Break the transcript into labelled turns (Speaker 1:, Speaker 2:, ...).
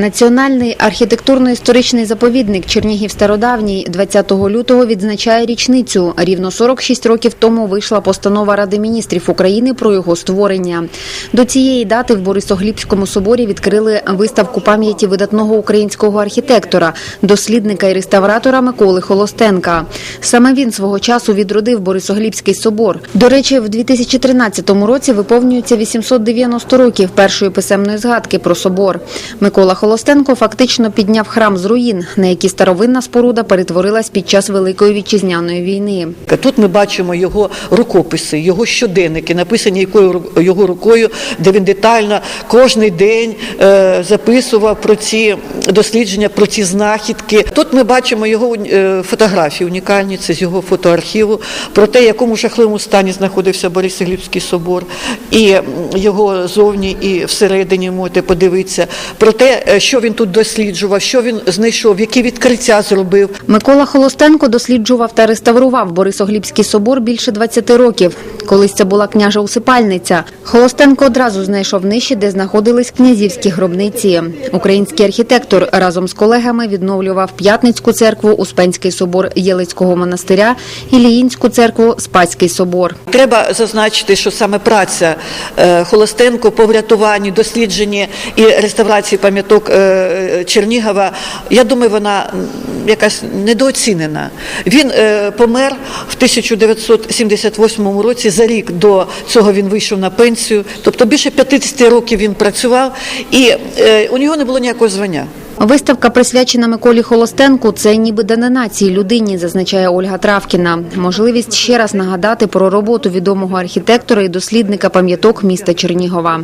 Speaker 1: Національний архітектурно-історичний заповідник Чернігів Стародавній 20 лютого відзначає річницю. Рівно 46 років тому вийшла постанова Ради міністрів України про його створення. До цієї дати в Борисоглібському соборі відкрили виставку пам'яті видатного українського архітектора, дослідника і реставратора Миколи Холостенка. Саме він свого часу відродив Борисоглібський собор. До речі, в 2013 році виповнюється 890 років першої писемної згадки про собор. Микола Холостенко фактично підняв храм з руїн, на які старовинна споруда перетворилась під час Великої вітчизняної війни.
Speaker 2: Тут ми бачимо його рукописи, його щоденники, написані якою його рукою, де він детально кожний день е, записував про ці дослідження, про ці знахідки. Тут ми бачимо його е, фотографії унікальні, це з його фотоархіву, про те, в якому жахливому стані знаходився Борисоглібський собор, і його зовні, і всередині можете подивитися, про те, е, що він тут досліджував, що він знайшов, які відкриття зробив.
Speaker 1: Микола Холостенко досліджував та реставрував Борисоглібський собор більше 20 років. Колись це була княжа усипальниця. Холостенко одразу знайшов ниші, де знаходились князівські гробниці. Український архітектор разом з колегами відновлював П'ятницьку церкву, Успенський собор Єлицького монастиря, Іліїнську церкву, Спаський собор.
Speaker 2: Треба зазначити, що саме праця е, Холостенко по врятуванні, дослідженні і реставрації пам'яток е, Чернігова, я думаю, вона якась недооцінена. Він е, помер в 1978 році. За рік до цього він вийшов на пенсію. Тобто більше 50 років він працював, і е, у нього не було ніякого звання.
Speaker 1: Виставка присвячена Миколі Холостенку. Це ніби данина цій людині, зазначає Ольга Травкіна. Можливість ще раз нагадати про роботу відомого архітектора і дослідника пам'яток міста Чернігова.